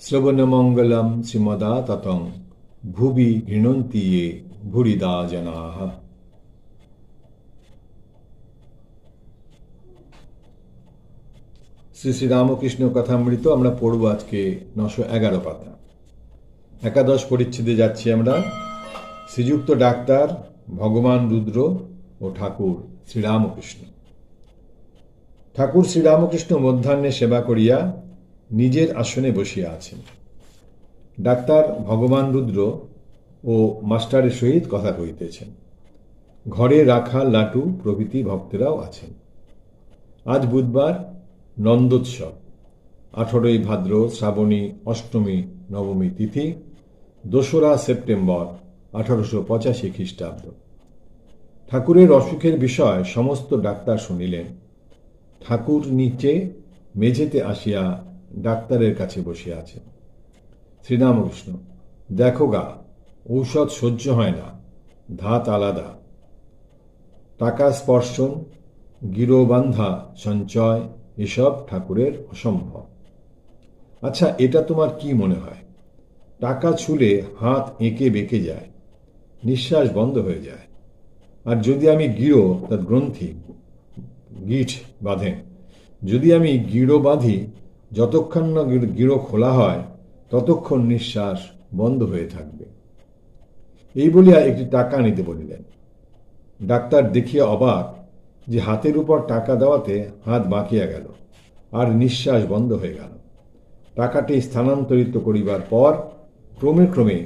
শ্রবণমঙ্গলম শ্রীমদা ততং ভুবি ঘৃণন্তি ये ভুরিদা জনাহ শ্রী শ্রী রামকৃষ্ণ কথামৃত আমরা পড়ব আজকে নশো এগারো পাতা। একাদশ পরিচ্ছেদে যাচ্ছি আমরা। শ্রীযুক্ত ডাক্তার ভগবান রুদ্র ও ঠাকুর শ্রীরামকৃষ্ণ ঠাকুর শ্রীরামকৃষ্ণ মধ্যাহ্নে সেবা করিয়া নিজের আসনে বসিয়া আছেন। ডাক্তার ভগবান রুদ্র ও মাস্টারের সহিত কথা কহিতেছেন। ঘরে রাখা লাটু প্রভৃতি ভক্তেরাও আছেন। আজ বুধবার নন্দোৎসব। আঠেরোই ভাদ্র শ্রাবণী অষ্টমী নবমী তিথি, দোসরা সেপ্টেম্বর আঠারোশো পঁচাশি খ্রিস্টাব্দ। ঠাকুরের অসুখের বিষয় সমস্ত ডাক্তার শুনিলেন। ঠাকুর নিচে মেঝেতে আসিয়া ডাক্তারের কাছে বসে আছেন শ্রীরামকৃষ্ণ, দেখো গা, ঔষধ সহ্য হয় না, ধাত আলাদা। টাকা স্পর্শন, গিরোবান্ধা সঞ্চয়, এসব ঠাকুরের অসম্ভব। আচ্ছা এটা তোমার কি মনে হয়? টাকা ছুলে হাত এঁকে বেঁকে যায়, নিঃশ্বাস বন্ধ হয়ে যায়। আর যদি আমি গিরো তার গ্রন্থি, গিঠ বাঁধেন যদি আমি গিরো বাঁধি যতক্ষণ না গিরো খোলা হয়, ততক্ষণ নিঃশ্বাস বন্ধ হয়ে থাকবে। এই বলিয়া একটি টাকা নিতে বলিলেন। ডাক্তার দেখিয়া অবাক যে হাতের উপর টাকা দেওয়াতে হাত বাঁকিয়া গেল আর নিঃশ্বাস বন্ধ হয়ে গেল। টাকাটি স্থানান্তরিত করিবার পর ক্রমে ক্রমে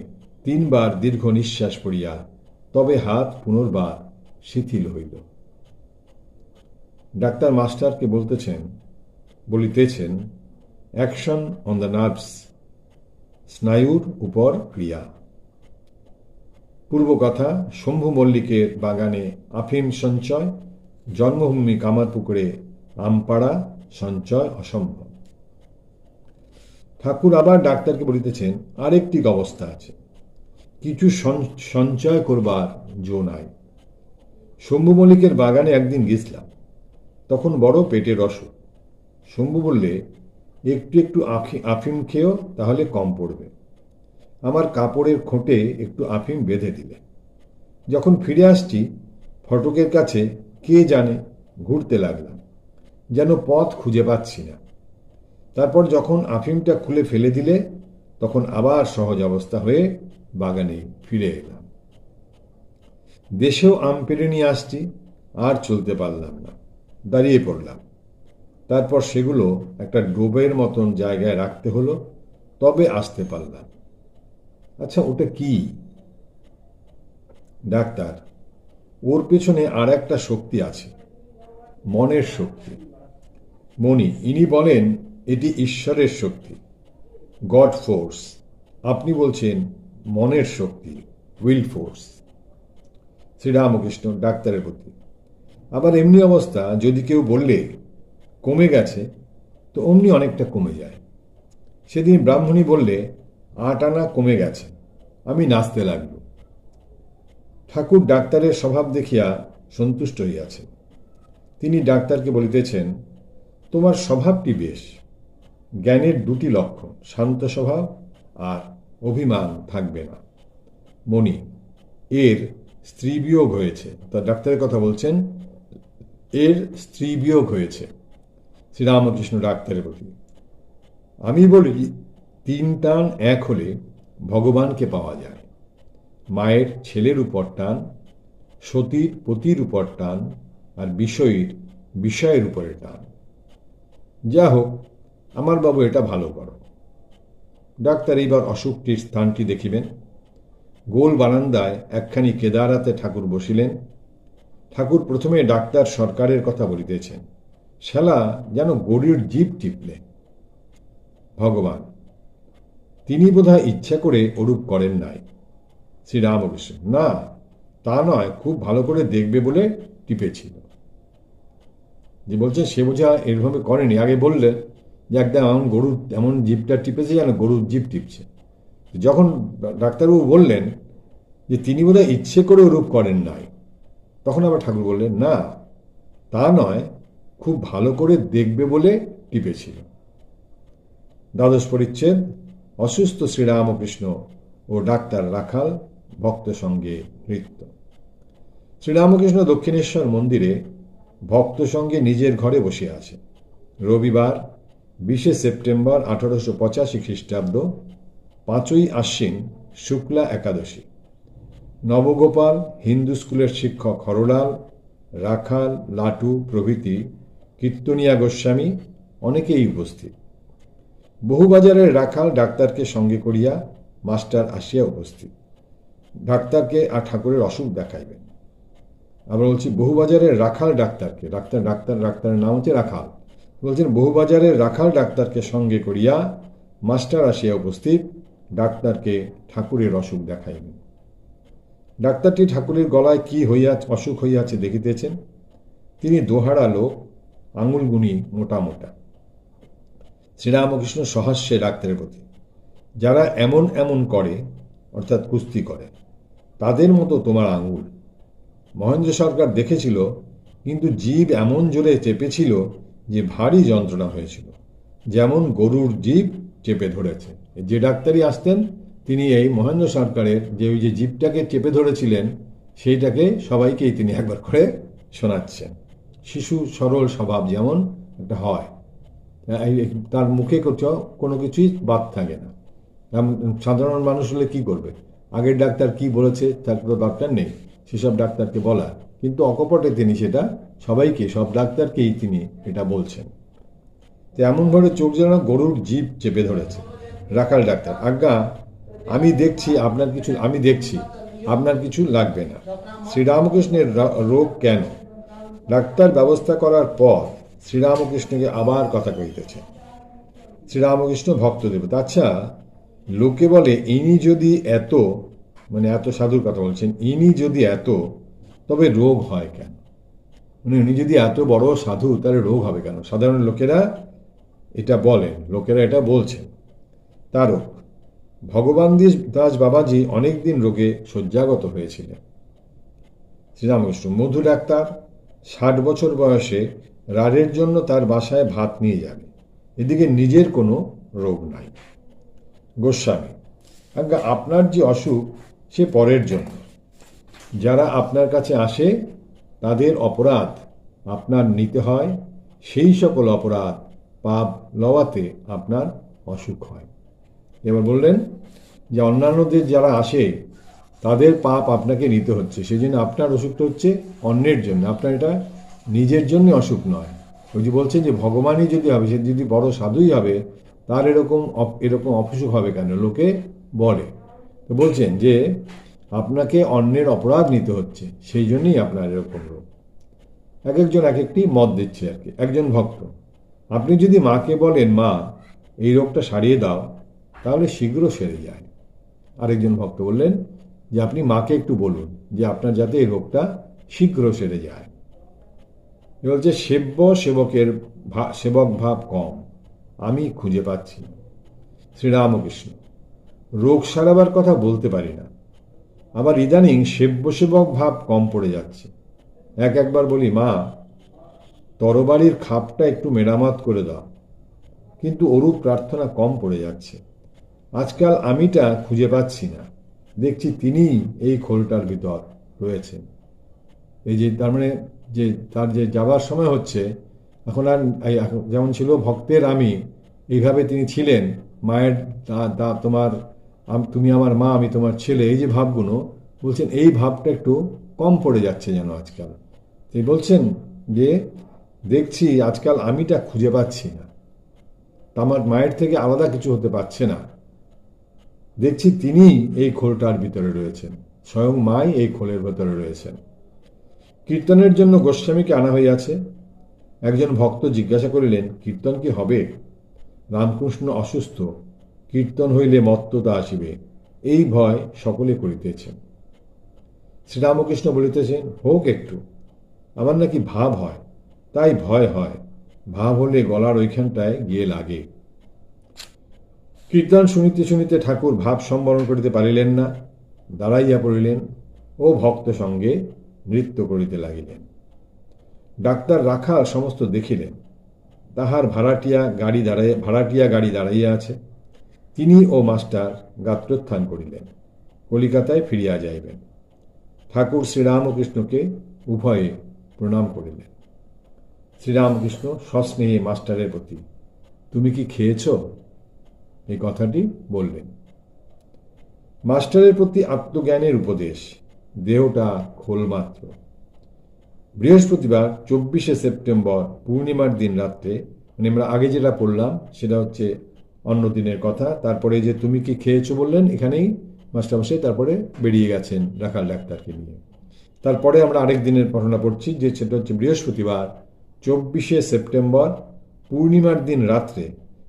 তিনবার দীর্ঘ নিঃশ্বাস পড়িয়া তবে হাত পুনর্বার শিথিল হইল। ডাক্তার মাস্টারকে বলতেছেন, বলিতেছেন অ্যাকশন অন দ্য নার্ভস স্নায়ুর উপর ক্রিয়া। পূর্ব কথা শম্ভু মল্লিকের বাগানে আফিম সঞ্চয়, জন্মভূমি কামারপুকুরে আমপাড়া সঞ্চয় অসম্ভব। ঠাকুর আবার ডাক্তারকে বলিতেছেন, আরেকটি অবস্থা আছে। কিছু সঞ্চয় করবার জো নাই। শম্ভু মল্লিকের বাগানে একদিন গেছিলাম। তখন বড় পেটের অসুখ। শম্ভু বললে একটু একটু আফিম খেয়েও তাহলে কম পড়বে। আমার কাপড়ের খোঁটে একটু আফিম বেঁধে দিলে। যখন ফিরে আসছি, ফটকের কাছে কে জানে ঘুরতে লাগলাম, যেন পথ খুঁজে পাচ্ছি না। তারপর যখন আফিমটা খুলে ফেলে দিলে, তখন আবার সহজ অবস্থা হয়ে বাগানে ফিরে এলাম। দেশেও আম পেরে নিয়ে আসছি, আর চলতে পারলাম না। দাঁড়িয়ে পড়লাম। তারপর সেগুলো একটা ডোবের মতন জায়গায় রাখতে হলো, তবে আসতে পারলাম। আচ্ছা ওটা কি? ডাক্তার, ওর পেছনে আর একটা শক্তি আছে, মনের শক্তি। মনি ইনি বলেন এটি ঈশ্বরের শক্তি, গড ফোর্স। আপনি বলছেন মনের শক্তি, উইল ফোর্স। শ্রীরামকৃষ্ণ, ডাক্তারের প্রতি। আবার এমনি অবস্থা, যদি কেউ বললে কমে গেছে, তো অমনি অনেকটা কমে যায়। সেদিন ব্রাহ্মণী বললে আট আনা কমে গেছে, আমি নাচতে লাগল। ঠাকুর ডাক্তারের স্বভাব দেখিয়া সন্তুষ্ট হইয়াছে। তিনি ডাক্তারকে বলিতেছেন, তোমার স্বভাবটি বেশ। জ্ঞানের দুটি লক্ষণ, শান্ত স্বভাব আর অভিমান থাকবে না। মণি, এর স্ত্রী বিয়োগ হয়েছে। তা ডাক্তারের কথা বলছেন, এর স্ত্রী বিয়োগ হয়েছে। শ্রীরামকৃষ্ণ ডাক্তারের প্রতি আমি বলি, তিন টান এক হলে ভগবানকে পাওয়া যায়। মায়ের ছেলের উপর টান, সতীর পতির উপর টান, আর বিষয়ীর বিষয়ের উপরে টান। যা হোক, আমার বাবু এটা ভালো করো। ডাক্তার এইবার অসুখটির স্থানটি দেখিবেন গোল বারান্দায় একখানি কেদারাতে ঠাকুর বসিলেন। ঠাকুর প্রথমে ডাক্তার সরকারের কথা বলিতেছেন। শ্যালা যেন গড়ির জীব টিপলে। ভগবান, তিনি বোধহয় ইচ্ছা করে ওরূপ করেন নাই। শ্রীরামকৃষ্ণ, না, তা নয়, খুব ভালো করে দেখবে বলে টিপেছিল। যে বলছেন সে বোঝা এরভাবে করেনি। আগে বললে যে একদম এমন গরুর, এমন জিপটা টিপেছে যেন গরুর জিপ টিপছে। যখন ডাক্তারবাবু বললেন যে তিনি বোধহয় ইচ্ছে করে ওরূপ করেন নাই, তখন আবার ঠাকুর বললেন, না, তা নয় খুব ভালো করে দেখবে বলে টিপেছিল। দ্বাদশ পরিচ্ছেদ, অসুস্থ শ্রীরামকৃষ্ণ ও ডাক্তার রাখাল ভক্ত সঙ্গে নৃত্য। শ্রীরামকৃষ্ণ দক্ষিণেশ্বর মন্দিরে ভক্ত সঙ্গে নিজের ঘরে বসে আছে। রবিবার, বিশে সেপ্টেম্বর আঠারোশো পঁচাশি খ্রিস্টাব্দ, পাঁচই আশ্বিন, শুক্লা একাদশী। নবগোপাল হিন্দু স্কুলের শিক্ষক হরলাল, রাখাল, লাটু প্রভৃতি কীর্তনিয়া গোস্বামী অনেকেই উপস্থিত। বহুবাজারের রাখাল ডাক্তারকে সঙ্গে করিয়া মাস্টার আসিয়া উপস্থিত। ডাক্তারকে আর ঠাকুরের অসুখ দেখাইবেন। আমরা বলছি, বহুবাজারের রাখাল ডাক্তারকে, ডাক্তার ডাক্তার, ডাক্তারের নাম হচ্ছে রাখাল। বলছেন, বহুবাজারের রাখাল ডাক্তারকে সঙ্গে করিয়া মাস্টার আসিয়া উপস্থিত, ডাক্তারকে ঠাকুরের অসুখ দেখাইবেন। ডাক্তারটি ঠাকুরের গলায় কি হইয়া, অসুখ হইয়াছে দেখিতেছেন? তিনি দোহারা লোক আঙুলগুনি মোটা মোটা। শ্রীরামকৃষ্ণ সহাস্যে ডাক্তারের প্রতি। যারা এমন এমন করে, অর্থাৎ কুস্তি করে, তাদের মতো তোমার আঙুল মহেন্দ্র সরকার দেখেছিল, কিন্তু জীব এমন জোরে চেপেছিল যে ভারী যন্ত্রণা হয়েছিল। যেমন গরুর জীব চেপে ধরেছে। যে ডাক্তারই আসতেন, তিনি এই মহেন্দ্র সরকারের যে ওই যে জীবটাকে চেপে ধরেছিলেন, সেইটাকে সবাইকেই তিনি একবার করে শোনাচ্ছেন। শিশু সরল স্বভাব যেমন একটা হয়। তার মুখে কোথাও কোনো কিছুই বাদ থাকে না। সাধারণ মানুষ হলে কী করবে? আগের ডাক্তার কি বলেছে তার কোনো দরকার নেই। সেসব ডাক্তারকে বলা। কিন্তু অকপটে তিনি সেটা সবাইকে, সব ডাক্তারকেই তিনি এটা বলছেন। তো এমনভাবে চোখ যেন গরুর জীব চেপে ধরেছে। রাখাল ডাক্তার, আজ্ঞা, আমি দেখছি আপনার কিছু, আমি দেখছি। আপনার কিছু লাগবে না। শ্রীরামকৃষ্ণের রোগ কেন? ডাক্তার ব্যবস্থা করার পর শ্রীরামকৃষ্ণকে আবার কথা কইতেছে শ্রীরামকৃষ্ণ ভক্ত দেবতা আচ্ছা লোকে বলে, ইনি যদি এত মানে এত সাধুর কথা বলছেন, ইনি যদি এত, তবে রোগ হয় কেন? মানে উনি যদি এত বড় সাধু, তাহলে রোগ হবে কেন? সাধারণ লোকেরা এটা বলেন, লোকেরা এটা বলছেন। তারক, ভগবান দাস বাবাজি অনেকদিন রোগে শয্যাগত হয়েছিলেন। শ্রীরামকৃষ্ণ, মধু ডাক্তার ষাট বছর বয়সে রাড়ের জন্য তার বাসায় ভাত নিয়ে যাবে। এদিকে নিজের কোনো রোগ নাই। গোস্বামী, আজ্ঞা, আপনার যে অসুখ, সে পরের জন্য। যারা আপনার কাছে আসে, তাদের অপরাধ আপনার নিতে হয়। সেই সকল অপরাধ পাপ লওয়াতে আপনার অসুখ হয়। এবার বললেন যে, অন্যান্যদের যারা আসে তাদের পাপ আপনাকে নিতে হচ্ছে। সেই জন্য আপনার অসুখটা হচ্ছে অন্যের জন্য। আপনার এটা নিজের জন্য অসুখ নয়। ওই যে বলছেন যে ভগবানই যদি হবে সে যদি বড় সাধুই হবে তার এরকম এরকম অসুখ হবে কেন? লোকে বলে। তো বলছেন যে আপনাকে অন্যের অপরাধ নিতে হচ্ছে। সেই জন্যই আপনার এরকম রোগ। এক একজন এক একটি মত দিচ্ছে আর কি। একজন ভক্ত। আপনি যদি মাকে বলেন, মা, এই রোগটা সারিয়ে দাও, তাহলে শীঘ্র সেরে যায়। আরেকজন ভক্ত বললেন যে আপনি মাকে একটু বলুন যে আপনার যাতে এই রোগটা শীঘ্র সেরে যায়। বলছে, সেব্য সেবকের সেবক ভাব কম। আমি খুঁজে পাচ্ছি। শ্রীরামকৃষ্ণ, রোগ সারাবার কথা বলতে পারি না। আবার ইদানিং সেব্য সেবক ভাব কম পড়ে যাচ্ছে। এক একবার বলি, মা, তরবারির খাপটা একটু মেরামত করে দাও। কিন্তু অরূপ প্রার্থনা কম পড়ে যাচ্ছে। আজকাল আমিটা খুঁজে পাচ্ছি না। দেখছি তিনি এই খোলটার ভিতর রয়েছেন। এই যে তার মানে যে তার যে যাবার সময় হচ্ছে, এখন আর যেমন ছিল ভক্তের আমি, এইভাবে তিনি ছিলেন। মায়ের দা- তোমার তুমি আমার মা, আমি তোমার ছেলে, এই যে ভাবগুলো, বলছেন এই ভাবটা একটু কম পড়ে যাচ্ছে যেন আজকাল। তিনি বলছেন যে, দেখছি আজকাল আমিটা খুঁজে পাচ্ছি না। আমার মায়ের থেকে আলাদা কিছু হতে পারছে না। দেখছি তিনি এই খোলটার ভিতরে রয়েছেন, স্বয়ং মাই এই খোলের ভেতরে রয়েছেন। কীর্তনের জন্য গোস্বামীকে আনা হইয়াছে। একজন ভক্ত জিজ্ঞাসা করিলেন, কীর্তন কি হবে? রামকৃষ্ণ অসুস্থ, কীর্তন হইলে মত্ততা আসিবে, এই ভয় সকলে করিতেছেন। শ্রীরামকৃষ্ণ বলিতেছেন, হোক একটু, আমার নাকি ভাব হয়, তাই ভয় হয়, ভাব হলে গলার ওইখানটায় গিয়ে লাগে। কীর্তন শুনিতে শুনিতে ঠাকুর ভাব সম্বরণ করিতে পারিলেন না, দাঁড়াইয়া পড়িলেন ও ভক্ত সঙ্গে নৃত্য করিতে লাগিলেন। ডাক্তার রাখাল সমস্ত দেখিলেন, তাহার ভাড়াটিয়া গাড়ি দাঁড়াইয়া ভাড়াটিয়া গাড়ি দাঁড়াইয়া আছে, তিনি ও মাস্টার গাত্রোত্থান করিলেন, কলিকাতায় ফিরিয়া যাইবেন। ঠাকুর শ্রীরামকৃষ্ণকে উভয়ে প্রণাম করিলেন। শ্রীরামকৃষ্ণ সস্নেহে মাস্টারের প্রতি, তুমি কি খেয়েছ? এই কথাটি বললেন। মাস্টারের প্রতি আত্মজ্ঞানের উপদেশ, দেহটা খোলমাত্র বৃহস্পতিবার, চব্বিশে সেপ্টেম্বর, পূর্ণিমার দিন রাত্রে মানে আমরা আগে যেটা পড়লাম, সেটা হচ্ছে অন্য দিনের কথা, তারপরে যে তুমি কি খেয়েছো বললেন, এখানেই মাস্টারমশাই তারপরে বেরিয়ে গেছেন রাখাল ডাক্তারকে নিয়ে। তারপরে আমরা আরেক দিনের ঘটনা পড়ছি, যে সেটা হচ্ছে বৃহস্পতিবার, চব্বিশে সেপ্টেম্বর, পূর্ণিমার দিন রাত্রে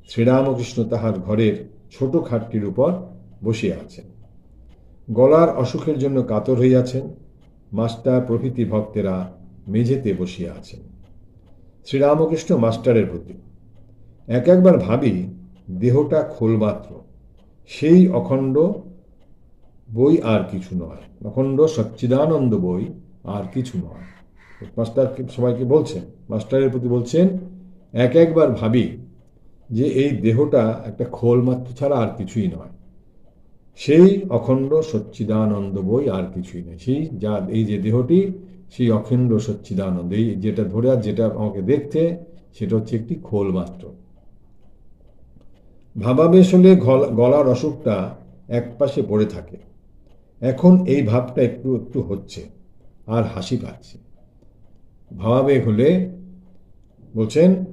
শ্রীরামকৃষ্ণ তাহার ঘরের ছোট খাটটির উপর বসিয়া আছেন। গলার অসুখের জন্য কাতর হইয়াছেন। মাস্টার প্রভৃতি ভক্তেরা মেঝেতে বসিয়া আছেন। শ্রীরামকৃষ্ণ মাস্টারের প্রতি, এক একবার ভাবি দেহটা খোলমাত্র সেই অখণ্ড বই আর কিছু নয়। অখণ্ড সচ্চিদানন্দ বই আর কিছু নয়। মাস্টার সবাইকে বলছেন, মাস্টারের প্রতি বলছেন, এক একবার ভাবি যে এই দেহটা একটা খোল মাত্র ছাড়া আর কিছুই নয়। সেই অখণ্ড সচ্চিদানন্দ বই আর কিছুই নেই। সেই যা, এই যে দেহটি, সেই অখণ্ড সচ্চিদানন্দ, এই যেটা ধরে আর যেটা আমাকে দেখতে, সেটা হচ্ছে একটি খোল মাত্র। ভাবাবেশ হলে গলার অসুখটা এক পাশে পড়ে থাকে। এখন এই ভাবটা একটু একটু হচ্ছে আর হাসি পাচ্ছে। ভাবাবেগ হলে বলছেন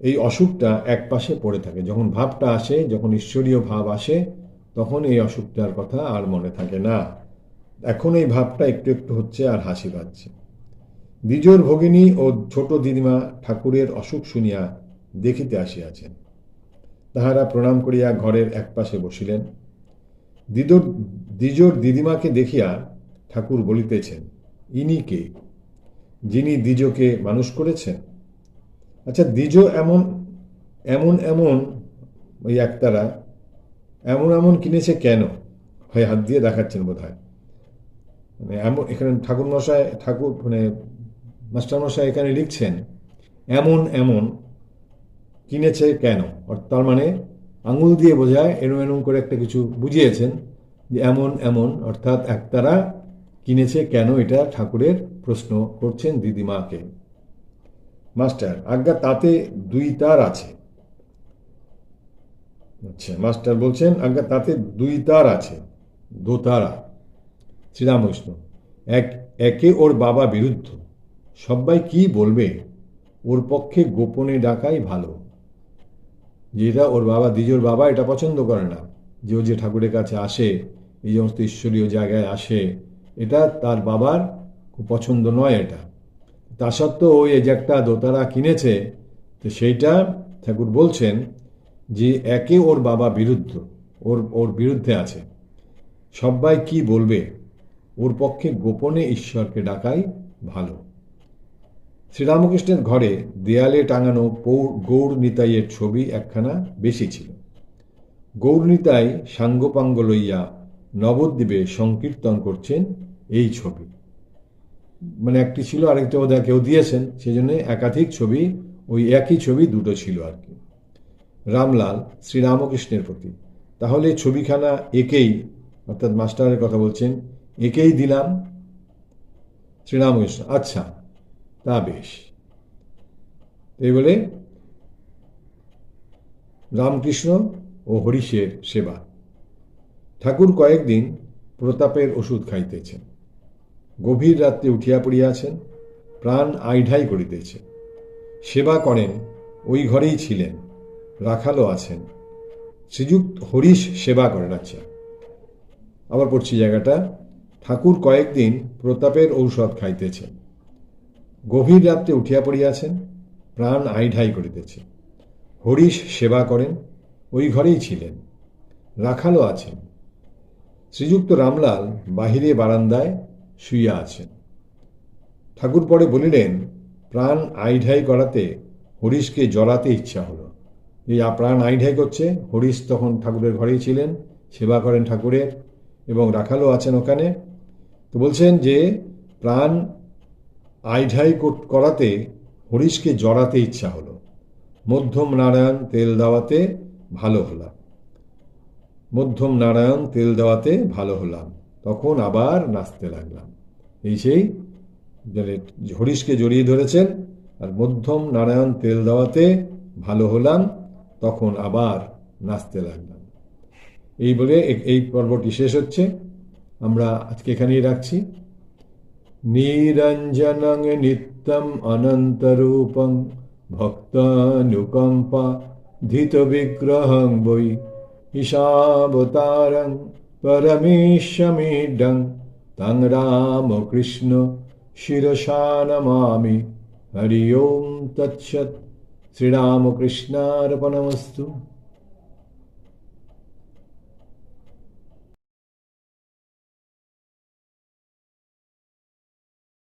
এই অসুখটা এক পাশে পড়ে থাকে। যখন ভাবটা আসে, যখন ঈশ্বরীয় ভাব আসে, তখন এই অসুখটার কথা আর মনে থাকে না। এখন এই ভাবটা একটু একটু হচ্ছে আর হাসি পাচ্ছে। দ্বিজোর ভগিনী ও ছোট দিদিমা ঠাকুরের অসুখ শুনিয়া দেখিতে আসিয়াছেন। তাহারা প্রণাম করিয়া ঘরের এক পাশে বসিলেন। দ্বিজোর দ্বিজোর দিদিমাকে দেখিয়া ঠাকুর বলিতেছেন, ইনি কে? যিনি দ্বিজকে মানুষ করেছেন? আচ্ছা দ্বিজ এমন এমন এমন, ওই একতারা, এমন এমন কিনেছে কেন? হয় হাত দিয়ে দেখাচ্ছেন বোধ হয় মানে এমন, এখানে ঠাকুর মশাই ঠাকুর মানে মাস্টার মশাই এখানে লিখছেন, এমন এমন কিনেছে কেন? তার মানে আঙুল দিয়ে বোঝায়, এরম এরম করে একটা কিছু বুঝিয়েছেন যে এমন এমন, অর্থাৎ একতারা কিনেছে কেন? এটা ঠাকুরের প্রশ্ন করছেন দিদিমাকে। মাস্টার, আজ্ঞা তাতে দুই তার আছে। আচ্ছা মাস্টার বলছেন, আজ্ঞা তাতে দুই তার আছে দোতারা শ্রীরামকৃষ্ণ এক, একে ওর বাবা বিরুদ্ধ। সবাই কি বলবে? ওর পক্ষে গোপনে ডাকাই ভালো। যেটা ওর বাবা, দ্বিজোর বাবা, এটা পছন্দ করে না। যে ও যে ঠাকুরের কাছে আসে, এই সমস্ত ঈশ্বরীয় জায়গায় আসে, এটা তার বাবার খুব পছন্দ নয় এটা। তা সত্ত্বেও ওই যে একটা দোতারা কিনেছে, তো সেইটা ঠাকুর বলছেন যে একে ওর বাবা বিরুদ্ধ, ওর ওর বিরুদ্ধে আছে। সবাই কি বলবে? ওর পক্ষে গোপনে ঈশ্বরকে ডাকাই ভালো। শ্রীরামকৃষ্ণের ঘরে দেয়ালে টাঙানো গৌর নিতাইয়ের ছবি একখানা বেশি ছিল। গৌর নিতাই সাঙ্গপাঙ্গ লইয়া নবদ্বীপে সংকীর্তন করছেন এই ছবি। মানে একটি ছিল, আরেকটা বোধহয় কেউ দিয়েছেন সেই জন্য একাধিক ছবি, ওই একই ছবি দুটো ছিল আর কি। রামলাল, শ্রীরামকৃষ্ণের প্রতি। তাহলে ছবিখানা একেই, অর্থাৎ মাস্টারের কথা বলছেন, একেই দিলাম শ্রীরামকৃষ্ণ। আচ্ছা তা বেশ। এই বলে রামকৃষ্ণ ও হরিশের সেবা। ঠাকুর কয়েকদিন প্রতাপের ওষুধ খাইতেছেন। গভীর রাত্রে উঠিয়া পড়িয়াছেন, প্রাণ আইঢাই করিতেছে। সেবা করেন, ওই ঘরেই ছিলেন, রাখালও আছেন। শ্রীযুক্ত হরিশ সেবা করেন আচ্ছা। আবার পড়ছি জায়গাটা, ঠাকুর কয়েকদিন প্রতাপের ঔষধ খাইতেছেন গভীর রাত্রে উঠিয়া পড়িয়াছেন, প্রাণ আইঢাই করিতেছে। হরিশ সেবা করেন, ওই ঘরেই ছিলেন, রাখালও আছেন। শ্রীযুক্ত রামলাল বাহিরে বারান্দায় শুইয়া আছেন। ঠাকুর পরে বলিলেন, প্রাণ আইঢাই করাতে হরিশকে জড়াতে ইচ্ছা হলো। এই প্রাণ আইঢাই করছে, হরিশ তখন ঠাকুরের ঘরেই ছিলেন, সেবা করেন ঠাকুরের এবং রাখালও আছেন ওখানে। তো বলছেন যে, প্রাণ আইঢাই করাতে হরিশকে জড়াতে ইচ্ছা হলো। মধ্যম নারায়ণ তেল দেওয়াতে ভালো হলাম। মধ্যম নারায়ণ তেল দেওয়াতে ভালো হলাম। তখন আবার নাচতে লাগলাম। এই সেই হরিশকে জড়িয়ে ধরেছেন আর মধ্যম নারায়ণ তেল দেওয়াতে ভালো হলাম, তখন আবার নাচতে লাগলাম। এই বলে এই পর্বটি শেষ হচ্ছে। আমরা আজকে এখানেই রাখছি। নিরঞ্জনং নিত্যম অনন্তরূপং ভক্তানুকম্পা ধৃত বিগ্রহং বৈ ঈশাবতারং পরমেশ্বমিডং তং রামকৃষ্ণ শিরসা নমামি হরি ওম তৎসৎ শ্রীরামকৃষ্ণার্পণমস্তু